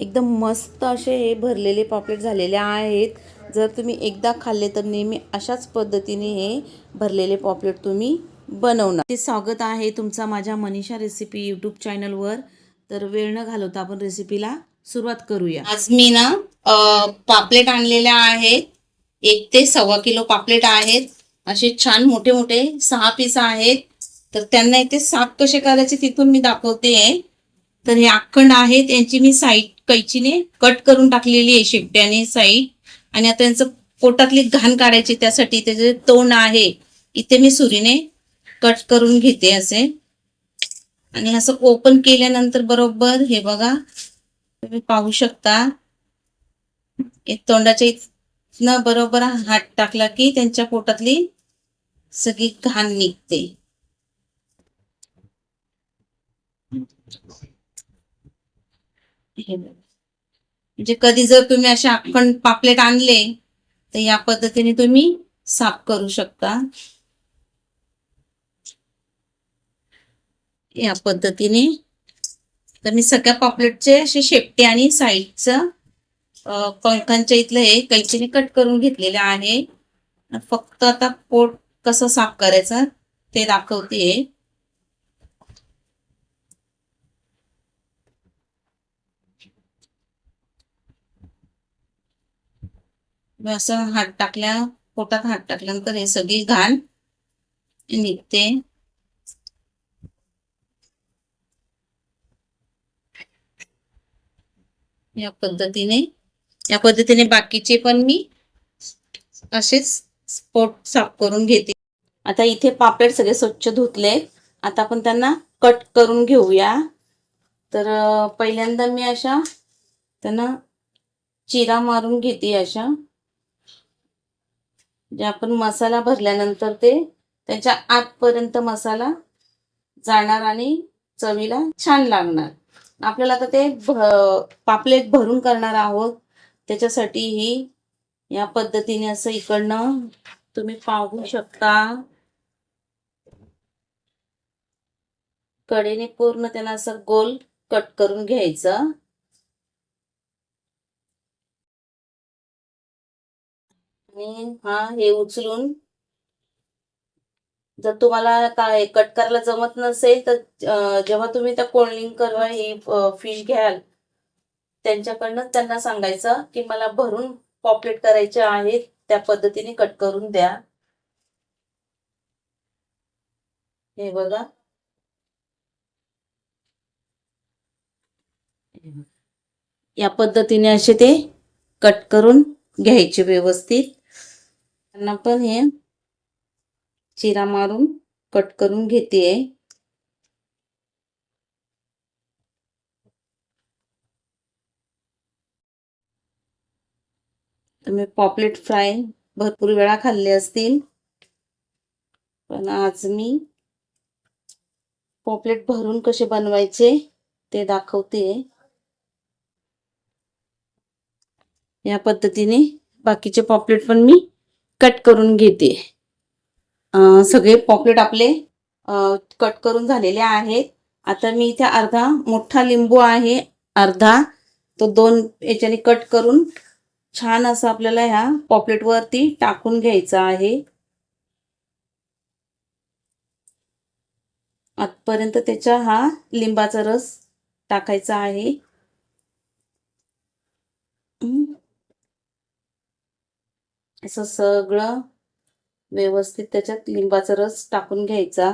एकदम मस्त असे हे भरलेले पॉपलेट झालेले आहेत. जर तुम्ही एकदा खाल्ले तर नेहमी अशाच पद्धतीने हे भरलेले पॉपलेट तुम्ही बनवणार. ते स्वागत आहे तुमचा माझ्या मनीषा रेसिपी यूट्यूब चॅनलवर तर वेळ न घालवता आपण रेसिपीला सुरुवात करूया. आज मी ना पापलेट आणलेल्या आहेत. एक ते सव्वा किलो पापलेट आहेत. असे छान मोठे मोठे सहा पीस आहेत. तर त्यांना इथे साफ कसे करायचे तिथून मी दाखवते तर हे अखंड आहेत. यांची मी साईड कैचीने कट करून टाकलेली आहे शेपट्याने साईड आणि आता यांचं पोटातली घाण काढायची त्यासाठी त्याचे तोंड आहे इथे मी सुरीने कट करून घेते असे. आणि असं ओपन केल्यानंतर बरोबर हे बघा तुम्ही पाहू शकता तोंडाच्या इथनं बरोबर हात टाकला की त्यांच्या पोटातली सगळी घाण निघते. हे म्हणजे कधी जर तुम्ही असे अखंड पापलेट आणले तर या पद्धतीने तुम्ही साफ करू शकता. या पद्धतीने. तर मी सगळ्या पापलेटचे असे शेपटे आणि साईडचं पंखांच्या इथलं हे कैचीने कट करून घेतलेलं आहे. फक्त आता पोट कसं साफ करायचं ते दाखवते. असं हात टाकल्या पोटात हात टाकल्यानंतर हे सगळी घाण निघते. या पद्धतीने या पद्धतीने बाकीचे पण मी असेच स्पोट साफ करून घेते. आता इथे पापलेट सगळे स्वच्छ धुतले. आता आपण त्यांना कट करून घेऊया. तर पहिल्यांदा मी अशा त्यांना चिरा मारून घेते अशा. जे आपण मसाला भरल्यानंतर ते त्याच्या आतपर्यंत मसाला जाणार आणि चवीला छान लागणार. आपल्याला आता ते भ- पापलेट भरून करणार आहोत. त्याच्यासाठी ही या पद्धतीने असं इकडनं तुम्ही पाहू शकता. कडेने पूर्ण त्यांना असं गोल कट करून घ्यायचं. आणि हा हे उचलून. जर तुम्हाला काय कट करायला जमत नसेल तर जेव्हा तुम्ही त्या कोल्ड्रिंक करवा ही फिश घ्याल. त्यांच्याकडनं त्यांना सांगायचं की मला भरून पॉपलेट करायचे आहेत त्या पद्धतीने कट करून द्या. हे बघा. या पद्धतीने असे ते कट करून घ्यायचे व्यवस्थित. त्यांना पण हे चिरा मारून कट करून घेते तुम्ही पॉपलेट फ्राय भरपूर वेळा खाल्ले असतील. पण आज मी पॉपलेट भरून कसे बनवायचे ते दाखवते या पद्धतीने बाकीचे पॉपलेट पण मी कट करून घेते. सगळे पॉपलेट आपले कट करून झालेले आहेत. आता मी इथे अर्धा मोठा लिंबू आहे अर्धा. तो दोन याच्याने कट करून छान असं आपल्याला ह्या पॉपलेटवरती टाकून घ्यायचं आहे. आतपर्यंत त्याच्या हा लिंबाचा रस टाकायचा आहे. असं सगळं व्यवस्थित त्याच्यात लिंबाचा रस टाकून घ्यायचा.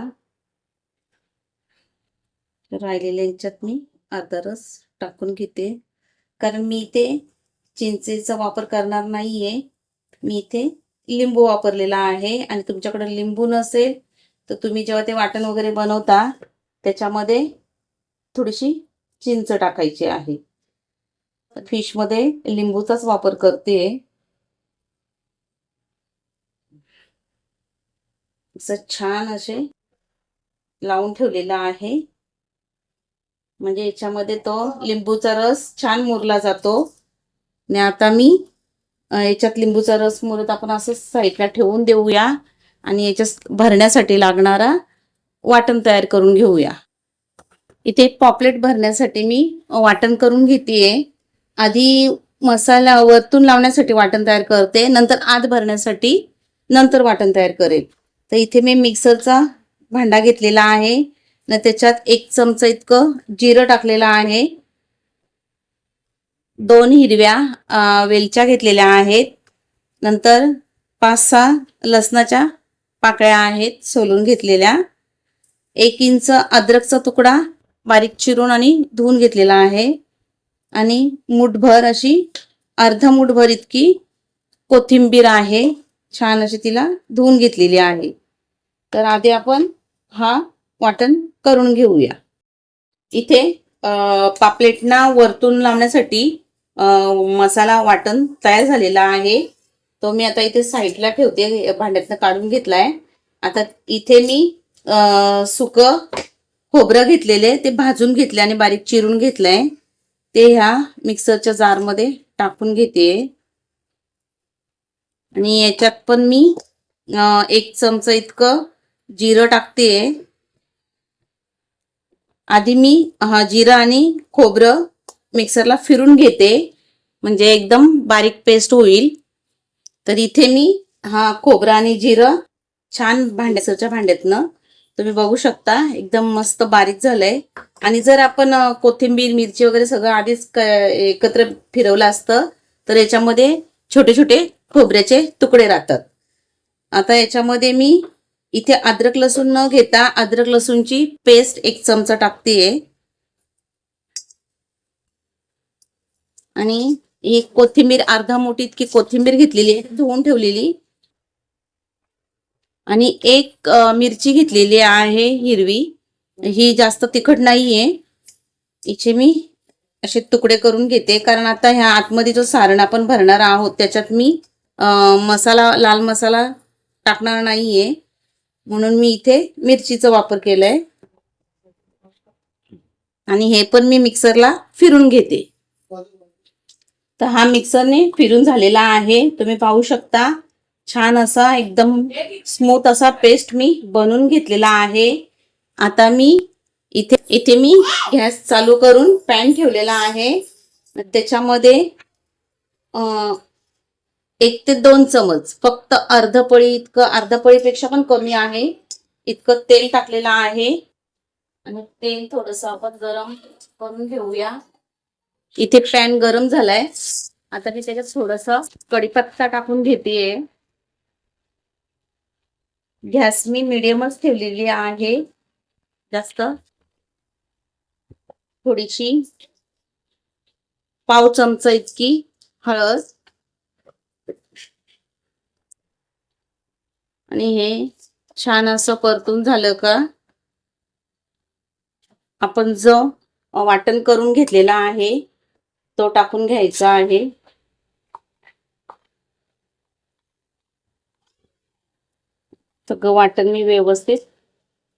राहिलेल्या याच्यात मी अर्धा रस टाकून घेते. कारण मी इथे चिंचेचा वापर करणार नाहीये. मी इथे लिंबू वापरलेला आहे आणि तुमच्याकडे लिंबू नसेल तर तुम्ही जेव्हा ते वाटण वगैरे बनवता त्याच्यामध्ये थोडीशी चिंच टाकायची आहे. फिशमध्ये लिंबूचाच वापर करते. असं छान असे लावून ठेवलेला आहे. म्हणजे याच्यामध्ये तो लिंबूचा रस छान मुरला जातो. आणि आता मी याच्यात लिंबूचा रस मुरत आपण असं साईडला ठेवून देऊया. आणि याच्यात भरण्यासाठी लागणारा वाटण तयार करून घेऊया. इथे पॉपलेट भरण्यासाठी मी वाटण करून घेतेय. आधी मसाला वरतून लावण्यासाठी वाटण तयार करते. नंतर आत भरण्यासाठी नंतर वाटण तयार करेल. तर इथे मी मिक्सरचा भांडा घेतलेला आहे. न त्याच्यात एक चमचा इतकं जिरं टाकलेलं आहे. दोन हिरव्या वेलच्या घेतलेल्या आहेत. नंतर पाच सहा लसणाच्या पाकळ्या आहेत सोलून घेतलेल्या. एक इंच अद्रकचा तुकडा बारीक चिरून आणि धुवून घेतलेला आहे. आणि मुठभर अशी अर्धा मुठभर इतकी कोथिंबीर आहे. छान अशी तिला धुवून घेतलेली आहे. तर आधी आपण हा वाटण करून घेऊया. इथे पापलेटना वरतून लावण्यासाठी मसाला वाटण तयार झालेला आहे. तो मी आता इथे साईडला ठेवते भांड्यातनं काढून घेतला आहे आता इथे मी सुकं खोबरं घेतलेले ते भाजून घेतले आणि बारीक चिरून घेतलंय. ते ह्या मिक्सरच्या जारमध्ये टाकून घेते. आणि याच्यात पण मी एक चमचा इतकं जिरं टाकते आधी मी हा जिरं आणि खोबरं मिक्सरला फिरून घेते. म्हणजे एकदम बारीक पेस्ट होईल. तर इथे मी हा खोबरं आणि जिरं छान भांड्यासरच्या भांड्यातनं तुम्ही बघू शकता. एकदम मस्त बारीक झालंय. आणि जर आपण कोथिंबीर मिरची वगैरे सगळं आधीच एकत्र फिरवलं असतं तर याच्यामध्ये छोटे छोटे खोबऱ्याचे तुकडे राहतात. आता याच्यामध्ये मी इथे अद्रक लसूण न घेता अद्रक लसूणची पेस्ट एक चमचा टाकतेय. आणि ही कोथिंबीर अर्धा मोठी इतकी कोथिंबीर घेतलेली आहे धुवून ठेवलेली. आणि एक मिरची घेतलेली आहे हिरवी. ही जास्त तिखट नाहीये. हिचे मी असे तुकडे करून घेते कारण आता ह्या आतमध्ये जो सारण आपण भरणार आहोत त्याच्यात मी मसाला लाल मसाला टाकणार नाहीये. म्हणून मी इथे मिरचीचा वापर केलाय. आणि हे पण मी मिक्सरला फिरून घेते. तर हा मिक्सरने फिरून झालेला आहे. तुम्ही पाहू शकता. छान असा एकदम स्मूथ असा पेस्ट मी बनवून घेतलेला आहे. आता मी इथे इथे मी गॅस चालू करून पॅन ठेवलेला आहे. त्याच्यामध्ये एक ते दोन चमच. फक्त अर्ध पळी इतकं अर्ध पळीपेक्षा पण कमी आहे. इतकं तेल टाकलेलं आहे. आणि तेल थोडस आपण गरम करून घेऊया. इथे पॅन गरम झालाय. आता मी त्याच्यात थोडस कढीपत्ता टाकून घेतेय. गॅस मी मिडियमच ठेवलेली आहे. जास्त थोडीशी पाव चमचा इतकी हळद. आणि हे छान असं परतून झालं का? आपण जो वाटण करून घेतलेला आहे तो टाकून घ्यायचा आहे. सगळं वाटण मी व्यवस्थित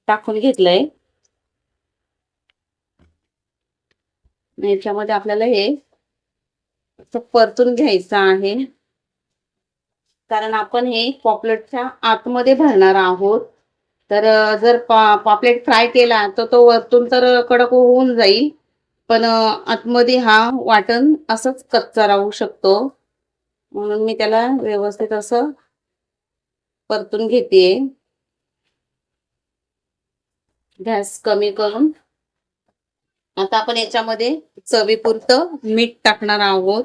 टाकून घेतलंय. याच्यामध्ये आपल्याला हे परतून घ्यायचं आहे. कारण आपण हे पॉपलेटच्या आतमध्ये भरणार आहोत. तर जर पा पॉपलेट फ्राय केला तर तो वरतून तर कडक होऊन जाईल. पण आतमध्ये हा वाटण असंच कच्चा राहू शकतो. म्हणून मी त्याला व्यवस्थित असं परतून घेते गॅस कमी करून. आता आपण याच्यामध्ये चवीपुरतं मीठ टाकणार आहोत.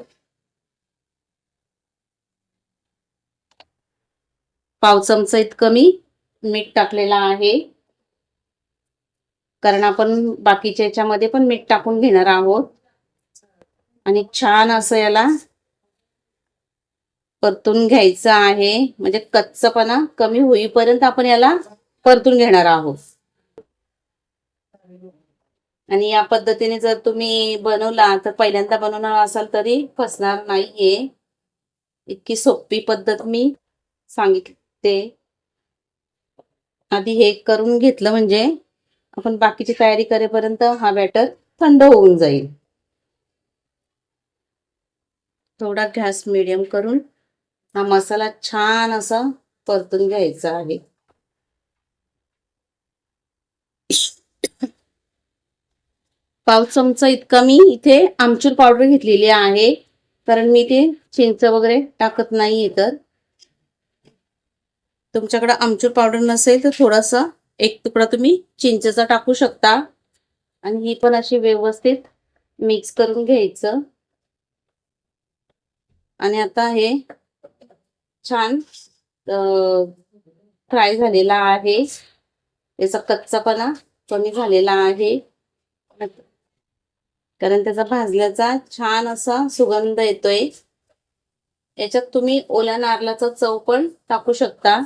पाव चमचा इतकं मी मीठ टाकलेलं आहे. कारण आपण बाकीच्या याच्यामध्ये पण मीठ टाकून घेणार आहोत. आणि छान असं याला परतून घ्यायचं आहे. म्हणजे कच्चपणा कमी होईपर्यंत आपण याला परतून घेणार आहोत. आणि या पद्धतीने जर तुम्ही बनवला तर पहिल्यांदा बनवणार असाल तरी फसणार नाहीये. इतकी सोपी पद्धत मी सांगितली. ते. आधी हे करून घेतलं म्हणजे आपण बाकीची तयारी करेपर्यंत हा बॅटर थंड होऊन जाईल. थोडा गॅस मिडियम करून हा मसाला छान असा परतून घ्यायचा आहे. पाव चमचा इतका मी इथे आमचूर पावडर घेतलेली आहे. कारण मी ते चिंच वगैरे टाकत नाही तर. तुमच्याकडे आमचूर पावडर नसेल तर थोडासा एक तुकडा तुम्ही चिंचेचा टाकू शकता. आणि ही पण अशी व्यवस्थित मिक्स करून घ्यायचं. आणि आता हे छान फ्राय झालेला आहे. याचा कच्चापणा कमी झालेला आहे. कारण त्याचा भाजल्याचा छान असा सुगंध येतोय. याच्यात तुम्ही ओल्या नारळाचा चव पण टाकू शकता.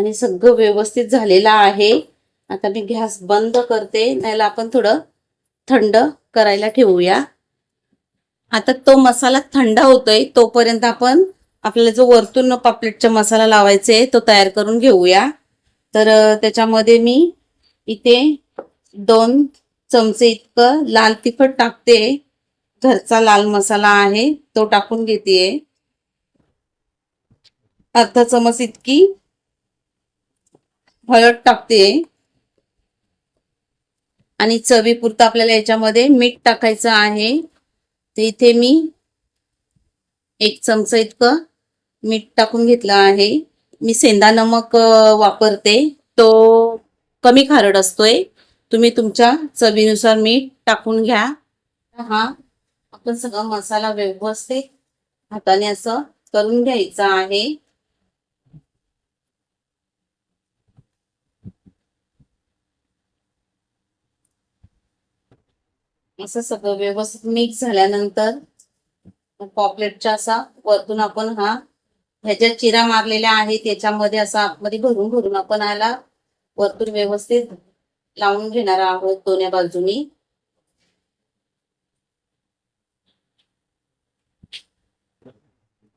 आणि सगळं व्यवस्थित झालेलं आहे. आता मी गॅस बंद करते. नाहीला आपण थोडं थंड करायला ठेवूया. आता तो मसाला थंड होतोय तोपर्यंत आपण आपल्याला जो वरतून पापलेटचा मसाला लावायचा आहे तो तयार करून घेऊया. तर त्याच्यामध्ये मी इथे दोन चमचे इतकं लाल तिखट टाकते. घरचा लाल मसाला आहे तो टाकून घेते अर्धा चमच इतकी हळद टाकते. आणि चवीपुरतं आपल्याला याच्यामध्ये मीठ टाकायचं आहे. तर इथे मी एक चमचा इतकं मीठ टाकून घेतलं आहे. मी सेंदा नमक वापरते. तो कमी खारड असतोय. तुम्ही तुमच्या चवीनुसार मीठ टाकून घ्या. हा आपण सगळा मसाला व्यवस्थित हाताने असं करून घ्यायचा आहे. असं सगळं व्यवस्थित मिक्स झाल्यानंतर पॉपलेटच्या असा वरतून आपण हा ह्याच्यात चिरा मारलेल्या आहे त्याच्यामध्ये असा आतमध्ये भरून भरून आपण याला वरतून व्यवस्थित लावून घेणार आहोत दोन्ही बाजूनी.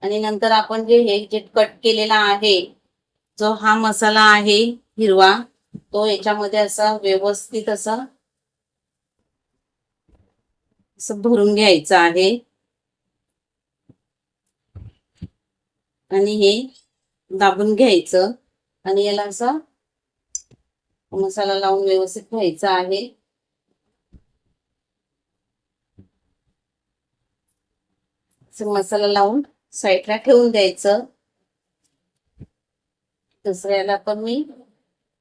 आणि नंतर आपण जे हे जे कट केलेला आहे जो हा मसाला आहे हिरवा तो याच्यामध्ये असा व्यवस्थित असा असं भरून घ्यायचं आहे. आणि हे दाबून घ्यायचं. आणि याला असा मसाला लावून व्यवस्थित घ्यायचा आहे. मसाला लावून साईडला ठेवून द्यायचं. दुसऱ्याला पण मी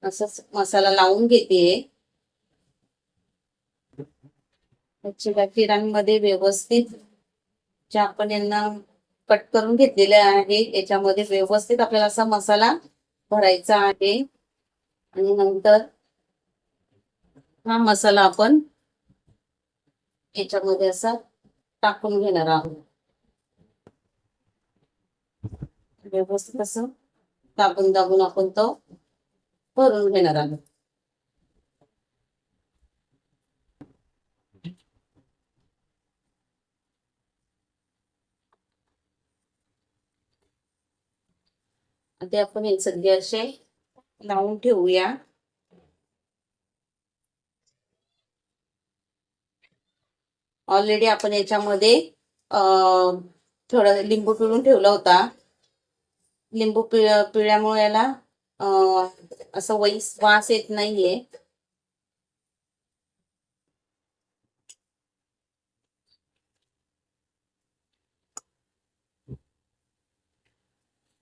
असंच मसाला लावून घेते चिरांमध्ये व्यवस्थित जे आपण यांना कट करून घेतलेले आहे याच्यामध्ये व्यवस्थित आपल्याला असा मसाला भरायचा आहे. आणि नंतर हा मसाला आपण याच्यामध्ये असा टाकून घेणार आहोत. व्यवस्थित असं दाबून दाबून आपण तो भरून घेणार आहोत. ते आपण हे सगळे असे लावून ठेवूया. ऑलरेडी आपण याच्यामध्ये थोडं लिंबू पिळून ठेवला होता. लिंबू पिळ पिळल्यामुळे याला असं वैस वास येत नाहीये.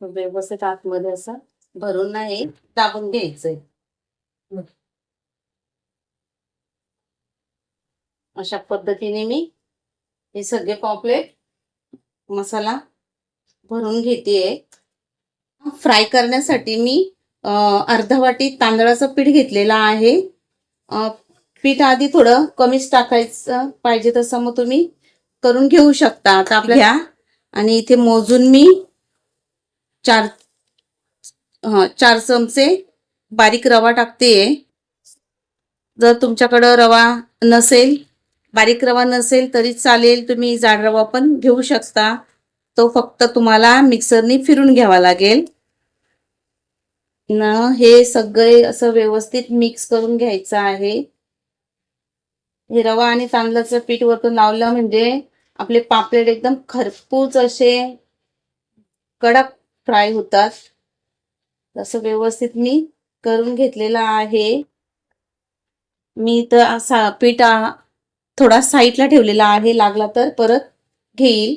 व्यवस्थित आतमध्ये असं. भरून नाही दाबून घ्यायचंय. अशा पद्धतीने मी हे सगळे पॉपलेट मसाला भरून घेते फ्राय करण्यासाठी मी अर्धा वाटी तांदळाचं पीठ घेतलेलं आहे. पीठ आधी थोडं कमीच टाकायचं पाहिजे तसं मग तुम्ही करून घेऊ शकता. आता आपल्या आणि इथे मोजून मी चार हा चार चमचे बारीक रवा टाकते. जर तुमच्याकडं रवा नसेल बारीक रवा नसेल तरी चालेल तुम्ही जाड रवा पण घेऊ शकता. तो फक्त तुम्हाला मिक्सरनी फिरून घ्यावा लागेल. न हे सगळे असं व्यवस्थित मिक्स करून घ्यायचं आहे. हे रवा आणि तांदळाचं पीठ वरतून लावलं म्हणजे आपले पापलेट एकदम खरपूस असे कडक फ्राय होतात. तसं व्यवस्थित मी करून घेतलेलं आहे. मी तर असा पीठ थोडा साईडला ठेवलेला आहे. लागला तर परत घेईल.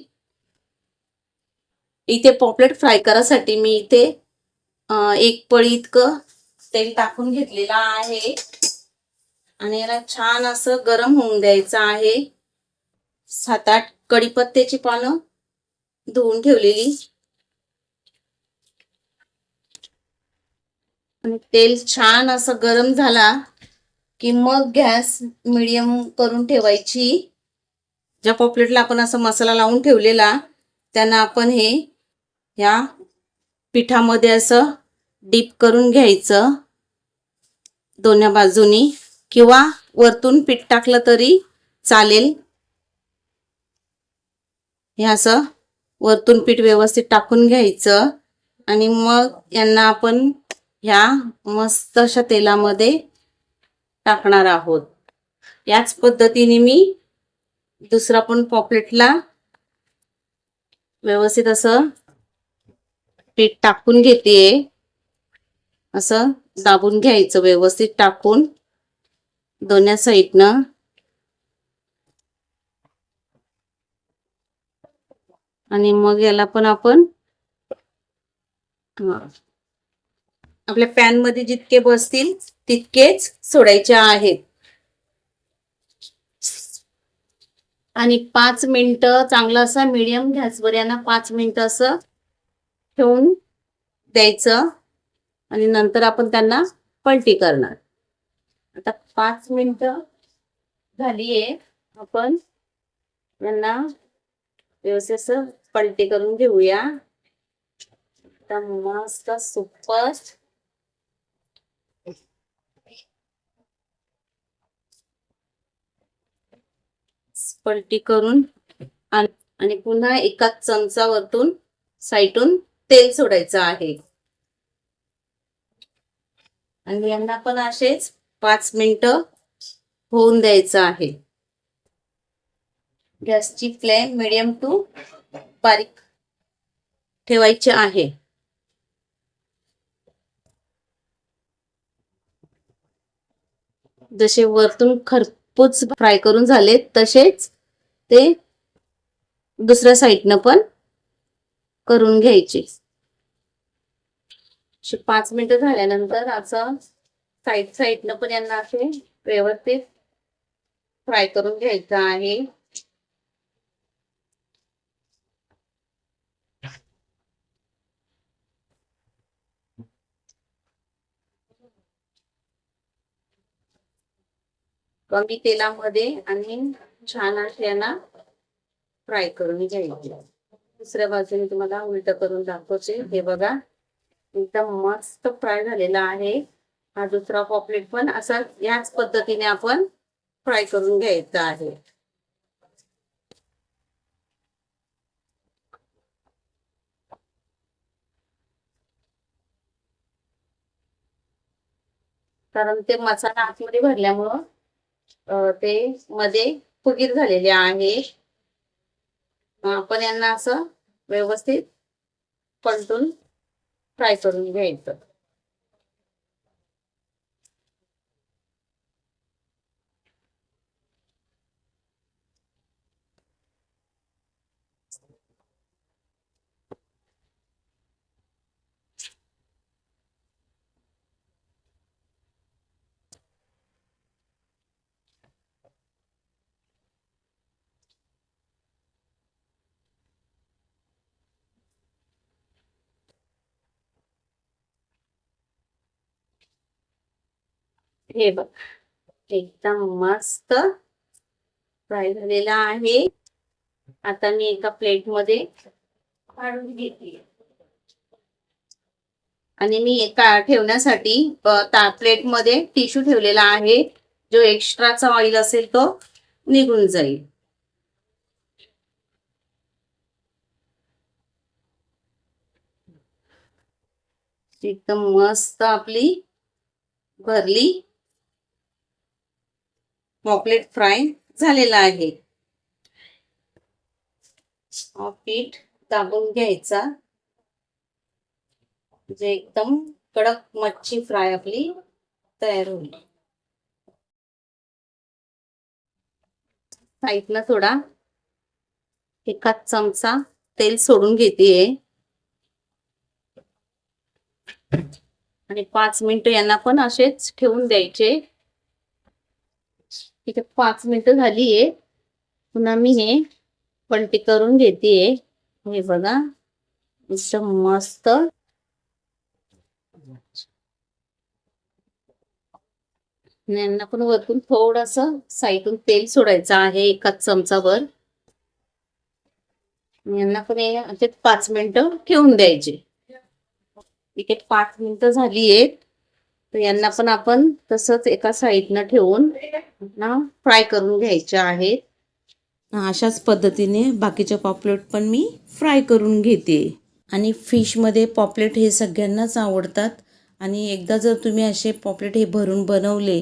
इथे पॉपलेट फ्राय करायसाठी मी इथे एक पळी इतकं तेल टाकून घेतलेलं आहे. आणि याला छान असं गरम होऊन द्यायचं आहे. सात आठ कढीपत्त्याची पानं धुवून ठेवलेली. आणि तेल छान असं गरम झाला की मग गॅस मिडियम करून ठेवायची. ज्या पॉपलेटला आपण असं मसाला लावून ठेवलेला त्यांना आपण हे या पिठामध्ये असं डीप करून घ्यायचं. दोन्ही बाजूनी किंवा वरतून पीठ टाकलं तरी चालेल. हे असं वरतून पीठ व्यवस्थित टाकून घ्यायचं आणि मग यांना आपण ह्या मस्त अशा तेलामध्ये टाकणार आहोत. याच पद्धतीने मी दुसरा पण पॉपलेटला व्यवस्थित असं पीठ टाकून घेते. असं दाबून घ्यायचं व्यवस्थित टाकून दोन्ही साईडनं. आणि मग याला पण आपण आपल्या पॅनमध्ये जितके बसतील तितकेच सोडायचे आहेत. आणि पाच मिनिटं चांगलं असं मीडियम गॅसवर यांना पाच मिनिटं असं ठेवून द्यायचं. आणि नंतर आपण त्यांना पलटी करणार. आता पाच मिनिटं झालीये. आपण यांना व्यवस्थित असं पलटी करून घेऊया. आता मस्त सुपर. पलटी करून आणि पुन्हा एकाच चमचावरतून साईटून तेल सोडायचं आहे. आणि यांना पण असेच पाच मिनिटं होऊन द्यायचं आहे. गॅसची फ्लेम मिडियम टू बारीक ठेवायची आहे. जसे वरतून खरपूच फ्राय करून झाले तसेच ते दुसऱ्या साईडनं पण करून घ्यायचे. पाच मिनिटं झाल्यानंतर असं साईड साईडनं पण यांना असे व्यवस्थित फ्राय करून घ्यायचं आहे. कमी तेलामध्ये आणि छान असे यांना फ्राय करून घ्यायचे दुसऱ्या बाजूने तुम्हाला उलट करून दाखवते. हे बघा एकदम मस्त फ्राय झालेला आहे. हा दुसरा पॉपलेट पण असा याच पद्धतीने आपण फ्राय करून घ्यायचा आहे. कारण ते मसाला आतमध्ये भरल्यामुळं ते मध्ये फुगीत झालेले आहे. आपण यांना असं व्यवस्थित पलटून फ्राय करून घ्यायचं. हे बघ एकदम मस्त फ्राय झालेला आहे. आता मी एका प्लेटमध्ये काढून घेते. आणि मी एका ठेवण्यासाठी प्लेटमध्ये टिश्यू ठेवलेला आहे. जो एक्स्ट्राचा ऑइल असेल तो निघून जाईल. एकदम मस्त आपली भरली. पॉपलेट फ्राय झालेला आहे. पीठ दाबून घ्यायचा. म्हणजे एकदम कडक मच्छी फ्राय आपली तयार होईल. साईडला थोडा एकाच चमचा तेल सोडून घेते आणि पाच मिनिट यांना पण असेच ठेवून द्यायचे. इथे पाच मिनिटं झालीये पुन्हा मी हे पलटी करून घेतेय हे बघा एकदम मस्त. यांना पण वरतून थोडस साईडून तेल सोडायचं आहे एकाच चमचावर. यांना पण हे पाच मिनिटं ठेवून द्यायचे. तिकीट पाच मिनिटं झाली आहेत. तर यांना पण आपण तसंच एका साईडनं ठेवून ना फ्राय करून घ्यायचे आहेत. अशाच पद्धतीने बाकीचे पॉपलेट पण मी फ्राय करून घेते. आणि फिशमध्ये पॉपलेट हे सगळ्यांनाच आवडतात. आणि एकदा जर तुम्ही असे पॉपलेट हे भरून बनवले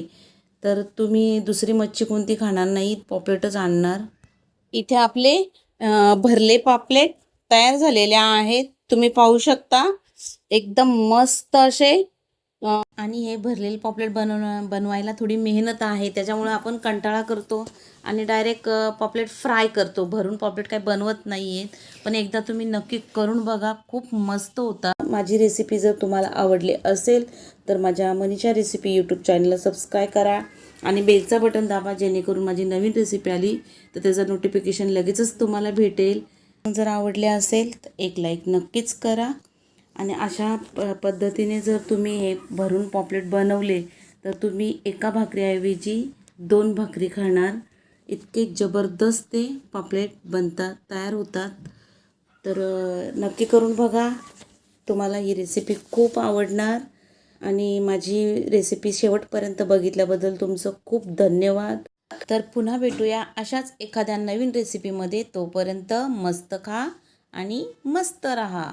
तर तुम्ही दुसरी मच्छी कोणती खाणार नाही पॉपलेटच आणणार. इथे आपले भरले पापलेट तयार झालेले आहेत. तुम्ही पाहू शकता एकदम मस्त असे आणि हे भरलेले पॉपलेट बनवणं बनवायला थोडी मेहनत आहे. त्याच्यामुळं आपण कंटाळा करतो आणि डायरेक्ट पॉपलेट फ्राय करतो. भरून पॉपलेट काय बनवत नाही आहेत पण एकदा तुम्ही नक्की करून बघा. खूप मस्त होता. माझी रेसिपी जर तुम्हाला आवडली असेल तर माझ्या मनीच्या रेसिपी यूट्यूब चॅनलला सबस्क्राईब करा आणि बेलचा बटन दाबा जेणेकरून माझी नवीन रेसिपी आली तर त्याचं नोटिफिकेशन लगेचच तुम्हाला भेटेल. जर आवडले असेल तर एक लाईक नक्कीच करा. आणि अशा प पद्धतीने जर तुम्ही हे भरून पॉपलेट बनवले तर तुम्ही एका भाकरीऐवजी दोन भाकरी खाणार. इतके जबरदस्त ते पापलेट बनतात तयार होतात. तर नक्की करून बघा. तुम्हाला ही रेसिपी खूप आवडणार. आणि माझी रेसिपी शेवटपर्यंत बघितल्याबद्दल तुमचं खूप धन्यवाद. तर पुन्हा भेटूया अशाच एखाद्या नवीन रेसिपीमध्ये तोपर्यंत मस्त खा आणि मस्त रहा.